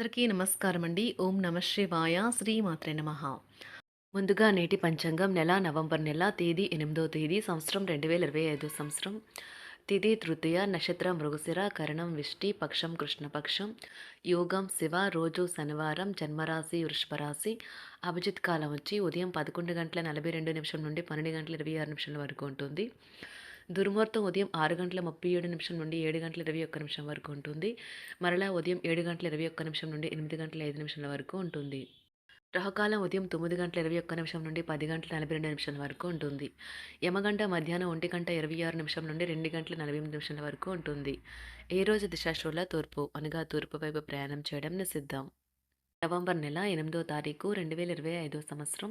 అందరికీ నమస్కారం అండి ఓం నమ శివాయ. శ్రీమాత్రే నమ. ముందుగా నేటి పంచాంగం నెల నవంబర్ నెల తేదీ ఎనిమిదో తేదీ సంవత్సరం రెండు వేల ఇరవై ఐదో సంవత్సరం. తిథి తృతీయ నక్షత్రం మృగశిర కరణం విష్టి పక్షం కృష్ణపక్షం యోగం శివ రోజు శనివారం జన్మరాశి వృషభరాశి అభిజిత్ కాలం వచ్చి ఉదయం పదకొండు గంటల నలభై రెండు నిమిషం నుండి పన్నెండు గంటల ఇరవై ఆరు నిమిషాల వరకు ఉంటుంది. దుర్ముహూర్తం ఉదయం ఆరు గంటల ముప్పై ఏడు నిమిషం నుండి ఏడు గంటల ఇరవై ఒక్క నిమిషం వరకు ఉంటుంది. మరలా ఉదయం ఏడు గంటల ఇరవై ఒక్క నిమిషం నుండి ఎనిమిది గంటల ఐదు నిమిషాల వరకు ఉంటుంది. గ్రహకాలం ఉదయం తొమ్మిది గంటల ఇరవై ఒక్క నిమిషం నుండి పది గంటల నలభై రెండు నిమిషాల వరకు ఉంటుంది. యమగంట మధ్యాహ్నం ఒంటి గంట ఇరవై ఆరు నిమిషం నుండి రెండు గంటల నలభై ఎనిమిది నిమిషాల వరకు ఉంటుంది. ఏ రోజు దిశాశూల తూర్పు అనగా తూర్పు వైపు ప్రయాణం చేయడం నిషిద్ధం. నవంబర్ నెల ఎనిమిదో తారీఖు రెండు వేల ఇరవై ఐదో సంవత్సరం.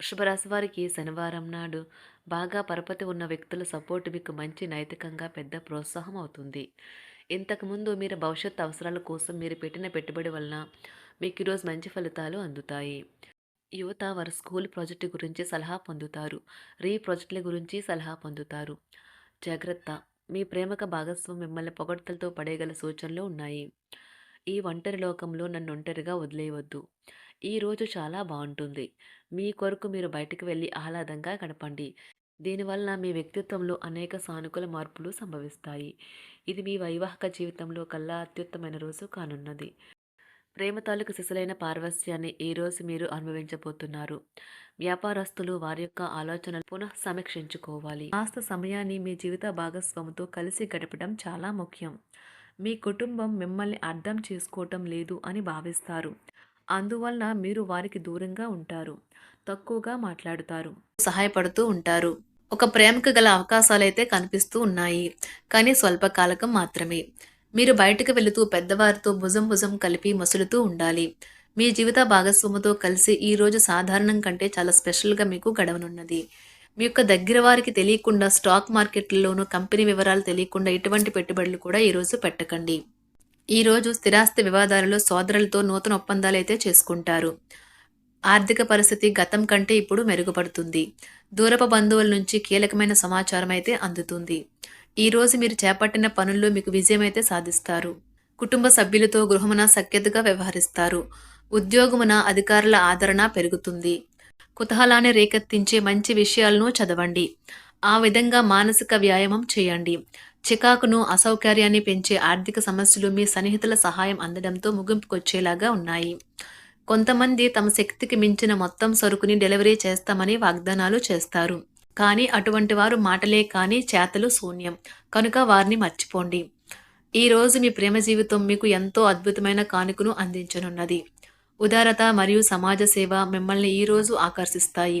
వృషభరాశి వారికి శనివారం నాడు బాగా పరపతి ఉన్న వ్యక్తుల సపోర్ట్ మీకు మంచి నైతికంగా పెద్ద ప్రోత్సాహం అవుతుంది. ఇంతకుముందు మీరు భవిష్యత్ అవసరాల కోసం మీరు పెట్టిన పెట్టుబడి వలన మీకు ఈరోజు మంచి ఫలితాలు అందుతాయి. యువత వారి స్కూల్ ప్రాజెక్టు గురించి సలహా పొందుతారు. రీ ప్రాజెక్టుల గురించి సలహా పొందుతారు. జాగ్రత్త. మీ ప్రేమక భాగస్వామి మిమ్మల్ని పొగడ్తలతో పడేయగల సూచనలు ఉన్నాయి. ఈ ఒంటరి లోకంలో నన్ను ఒంటరిగా వదిలేయవద్దు. ఈరోజు చాలా బాగుంటుంది. మీ కొరకు మీరు బయటకు వెళ్ళి ఆహ్లాదంగా గడపండి. దీనివల్ల మీ వ్యక్తిత్వంలో అనేక సానుకూల మార్పులు సంభవిస్తాయి. ఇది మీ వైవాహిక జీవితంలో కల్లా అత్యుత్తమైన రోజు కానున్నది. ప్రేమ తాలూకు శిశులైన పార్వస్యాన్ని ఈ రోజు మీరు అనుభవించబోతున్నారు. వ్యాపారస్తులు వారి యొక్క ఆలోచనలు పునః సమీక్షించుకోవాలి. కాస్త సమయాన్ని మీ జీవిత భాగస్వామితో కలిసి గడపడం చాలా ముఖ్యం. మీ కుటుంబం మిమ్మల్ని అర్థం చేసుకోవటం లేదు అని భావిస్తారు. అందువలన మీరు వారికి దూరంగా ఉంటారు తక్కువగా మాట్లాడుతారు. సహాయపడుతూ ఉంటారు. ఒక ప్రేమకు గల అవకాశాలైతే కనిపిస్తూ ఉన్నాయి కానీ స్వల్పకాలకం మాత్రమే. మీరు బయటకు వెళుతూ పెద్దవారితో భుజం భుజం కలిపి మసులుతూ ఉండాలి. మీ జీవిత భాగస్వామితో కలిసి ఈ రోజు సాధారణం కంటే చాలా స్పెషల్గా మీకు గడవనున్నది. మీ యొక్క దగ్గర వారికి తెలియకుండా స్టాక్ మార్కెట్లలోనూ కంపెనీ వివరాలు తెలియకుండా ఇటువంటి పెట్టుబడులు కూడా ఈరోజు పెట్టకండి. ఈరోజు స్థిరాస్తి వివాదాలలో సోదరులతో నూతన ఒప్పందాలు అయితే చేసుకుంటారు. ఆర్థిక పరిస్థితి గతం కంటే ఇప్పుడు మెరుగుపడుతుంది. దూరపు బంధువుల నుంచి కీలకమైన సమాచారం అయితే అందుతుంది. ఈ రోజు మీరు చేపట్టిన పనుల్లో మీకు విజయం అయితే సాధిస్తారు. కుటుంబ సభ్యులతో గృహమున సఖ్యతగా వ్యవహరిస్తారు. ఉద్యోగమున అధికారుల ఆదరణ పెరుగుతుంది. కుతూహలాన్ని రేకెత్తించే మంచి విషయాలను చదవండి. ఆ విధంగా మానసిక వ్యాయామం చేయండి. చికాకును అసౌకర్యాన్ని పెంచే ఆర్థిక సమస్యలు మీ సన్నిహితుల సహాయం అందడంతో ముగింపుకొచ్చేలాగా ఉన్నాయి. కొంతమంది తమ శక్తికి మించిన మొత్తం సరుకుని డెలివరీ చేస్తామని వాగ్దానాలు చేస్తారు. కానీ అటువంటి వారు మాటలే కానీ చేతలు శూన్యం. కనుక వారిని మర్చిపోండి. ఈ రోజు మీ ప్రేమ జీవితం మీకు ఎంతో అద్భుతమైన కానుకను అందించనున్నది. ఉదారత మరియు సమాజ సేవ మిమ్మల్ని ఈరోజు ఆకర్షిస్తాయి.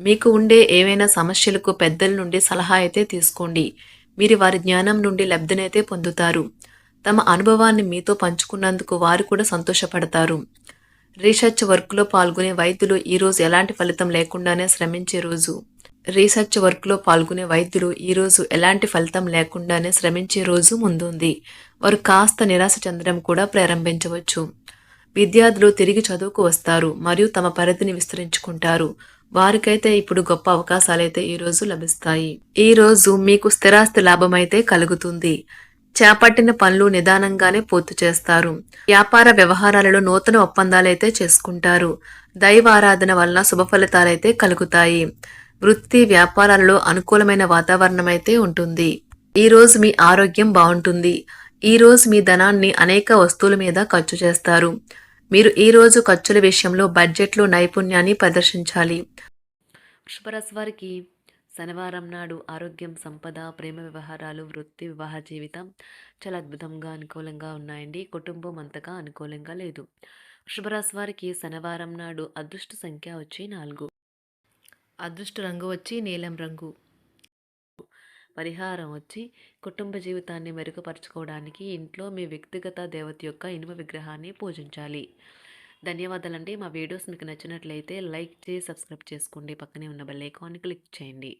మీకు ఉండే ఏవైనా సమస్యలకు పెద్దల నుండి సలహా అయితే తీసుకోండి. మీరు వారి జ్ఞానం నుండి లబ్ధినైతే పొందుతారు. తమ అనుభవాన్ని మీతో పంచుకున్నందుకు వారు కూడా సంతోషపడతారు. రీసెర్చ్ వర్క్లో పాల్గొనే వైద్యులు ఈరోజు ఎలాంటి ఫలితం లేకుండానే శ్రమించే రోజు. రీసెర్చ్ వర్క్లో పాల్గొనే వైద్యులు ఈరోజు ఎలాంటి ఫలితం లేకుండానే శ్రమించే రోజు ముందుంది. వారు కాస్త నిరాశ చెందడం కూడా ప్రారంభించవచ్చు. విద్యార్థులు తిరిగి చదువుకు వస్తారు మరియు తమ పరిధిని విస్తరించుకుంటారు. వారికైతే ఇప్పుడు గొప్ప అవకాశాలైతే ఈరోజు లభిస్తాయి. ఈరోజు మీకు స్థిరాస్తి లాభమైతే కలుగుతుంది. చేపట్టిన పనులు నిదానంగానే పూర్తి చేస్తారు. వ్యాపార వ్యవహారాలలో నూతన ఒప్పందాలైతే చేసుకుంటారు. దైవ ఆరాధన వలన శుభ ఫలితాలైతే కలుగుతాయి. వృత్తి వ్యాపారాలలో అనుకూలమైన వాతావరణం అయితే ఉంటుంది ఈరోజు మీ ఆరోగ్యం బాగుంటుంది. ఈరోజు మీ ధనాన్ని అనేక వస్తువుల మీద ఖర్చు చేస్తారు. మీరు ఈరోజు ఖర్చుల విషయంలో బడ్జెట్లో నైపుణ్యాన్ని ప్రదర్శించాలి. వృషభరాశి వారికి శనివారం నాడు ఆరోగ్యం సంపద ప్రేమ వ్యవహారాలు వృత్తి వివాహ జీవితం చాలా అద్భుతంగా అనుకూలంగా ఉన్నాయండి. కుటుంబం అంతగా అనుకూలంగా లేదు. వృషభరాశి వారికి శనివారం నాడు అదృష్ట సంఖ్య వచ్చి నాలుగు. అదృష్ట రంగు వచ్చి నీలం రంగు. పరిహారం వచ్చి కుటుంబ జీవితాన్ని మెరుగుపరచుకోవడానికి ఇంట్లో మీ వ్యక్తిగత దేవత యొక్క ఇనుమ విగ్రహాన్ని పూజించాలి. ధన్యవాదాలండి. మా వీడియోస్ మీకు నచ్చినట్లయితే లైక్ చేసి సబ్స్క్రైబ్ చేసుకోండి. పక్కనే ఉన్న బెల్ క్లిక్ చేయండి.